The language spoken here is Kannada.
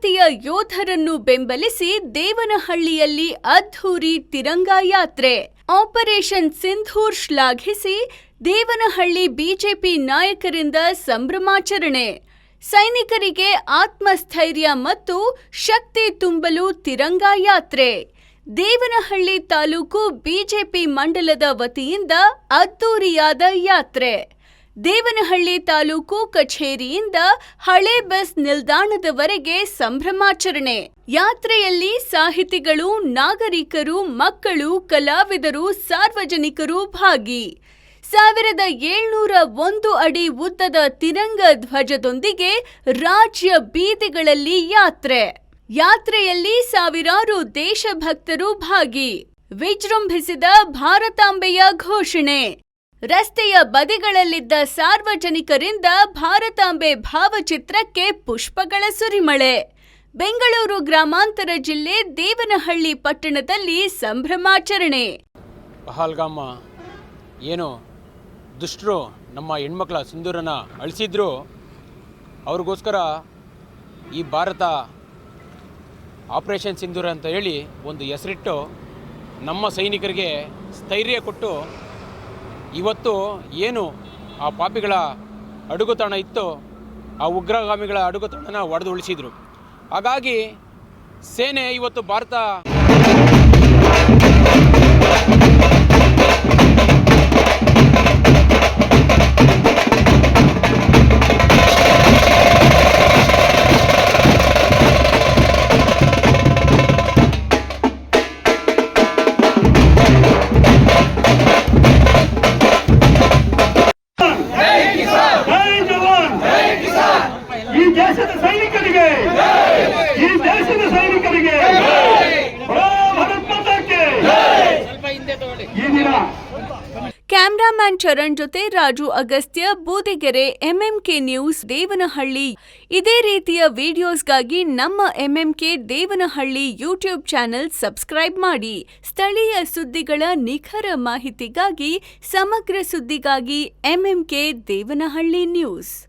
ಭಾರತೀಯ ಯೋಧರನ್ನು ಬೆಂಬಲಿಸಿ ದೇವನಹಳ್ಳಿಯಲ್ಲಿ ಅದ್ಧೂರಿ ತಿರಂಗ ಯಾತ್ರೆ ಆಪರೇಷನ್ ಸಿಂಧೂರ್ ಶ್ಲಾಘಿಸಿ ದೇವನಹಳ್ಳಿ ಬಿಜೆಪಿ ನಾಯಕರಿಂದ ಸಂಭ್ರಮಾಚರಣೆ. ಸೈನಿಕರಿಗೆ ಆತ್ಮಸ್ಥೈರ್ಯ ಮತ್ತು ಶಕ್ತಿ ತುಂಬಲು ತಿರಂಗ ಯಾತ್ರೆ. ದೇವನಹಳ್ಳಿ ತಾಲೂಕು ಬಿಜೆಪಿ ಮಂಡಲದ ವತಿಯಿಂದ ಅದ್ದೂರಿಯಾದ ಯಾತ್ರೆ. ದೇವನಹಳ್ಳಿ ತಾಲೂಕು ಕಚೇರಿಯಿಂದ ಹಳೆ ಬಸ್ ನಿಲ್ದಾಣದವರೆಗೆ ಸಂಭ್ರಮಾಚರಣೆ. ಯಾತ್ರೆಯಲ್ಲಿ ಸಾಹಿತಿಗಳು, ನಾಗರಿಕರು, ಮಕ್ಕಳು, ಕಲಾವಿದರು, ಸಾರ್ವಜನಿಕರು ಭಾಗಿ. ಸಾವಿರದ ಏಳ್ನೂರ ಒಂದು ಅಡಿ ಉದ್ದದ ತಿರಂಗ ಧ್ವಜದೊಂದಿಗೆ ರಾಜ್ಯ ಬೀದಿಗಳಲ್ಲಿ ಯಾತ್ರೆ. ಯಾತ್ರೆಯಲ್ಲಿ ಸಾವಿರಾರು ದೇಶಭಕ್ತರು ಭಾಗಿ. ವಿಜೃಂಭಿಸಿದ ಭಾರತಾಂಬೆಯ ಘೋಷಣೆ. ರಸ್ತೆಯ ಬದಿಗಳಲ್ಲಿದ್ದ ಸಾರ್ವಜನಿಕರಿಂದ ಭಾರತಾಂಬೆ ಭಾವಚಿತ್ರಕ್ಕೆ ಪುಷ್ಪಗಳ ಸುರಿಮಳೆ. ಬೆಂಗಳೂರು ಗ್ರಾಮಾಂತರ ಜಿಲ್ಲೆ ದೇವನಹಳ್ಳಿ ಪಟ್ಟಣದಲ್ಲಿ ಸಂಭ್ರಮಾಚರಣೆ ಪಹಲ್ಗಾಮ ಏನು ದುಷ್ಟರು ನಮ್ಮ ಹೆಣ್ಮಕ್ಳ ಸಿಂಧೂರನ ಅಳಿಸಿದ್ರು. ಅವ್ರಿಗೋಸ್ಕರ ಈ ಭಾರತ ಆಪರೇಷನ್ ಸಿಂಧೂರ ಅಂತ ಹೇಳಿ ಒಂದು ಹೆಸರಿಟ್ಟು ನಮ್ಮ ಸೈನಿಕರಿಗೆ ಸ್ಥೈರ್ಯ ಕೊಟ್ಟು ಇವತ್ತು ಏನು ಆ ಪಾಪಿಗಳ ಅಡುಗುತಾಣ ಇತ್ತು, ಆ ಉಗ್ರಗಾಮಿಗಳ ಅಡುಗುತಾಣನ ಒಡೆದು ಉಳಿಸಿದರು ಹಾಗಾಗಿ ಸೇನೆ ಇವತ್ತು ಭಾರತ ಕ್ಯಾಮ್ರಾಮ್ಯಾನ್ ಚರಣ್ ಜೊತೆ ರಾಜು ಅಗಸ್ತ್ಯ, ಬೂದಿಗೆರೆ, ಎಂಎಂಕೆ ನ್ಯೂಸ್, ದೇವನಹಳ್ಳಿ. ಇದೇ ರೀತಿಯ ವಿಡಿಯೋಸ್ಗಾಗಿ ನಮ್ಮ MMK, Devanahalli YouTube channel subscribe ಮಾಡಿ. ಸ್ಥಳೀಯ ಸುದ್ದಿಗಳ ನಿಖರ ಮಾಹಿತಿಗಾಗಿ, ಸಮಗ್ರ ಸುದ್ದಿಗಾಗಿ ಎಂಎಂಕೆ, ದೇವನಹಳ್ಳಿ ನ್ಯೂಸ್.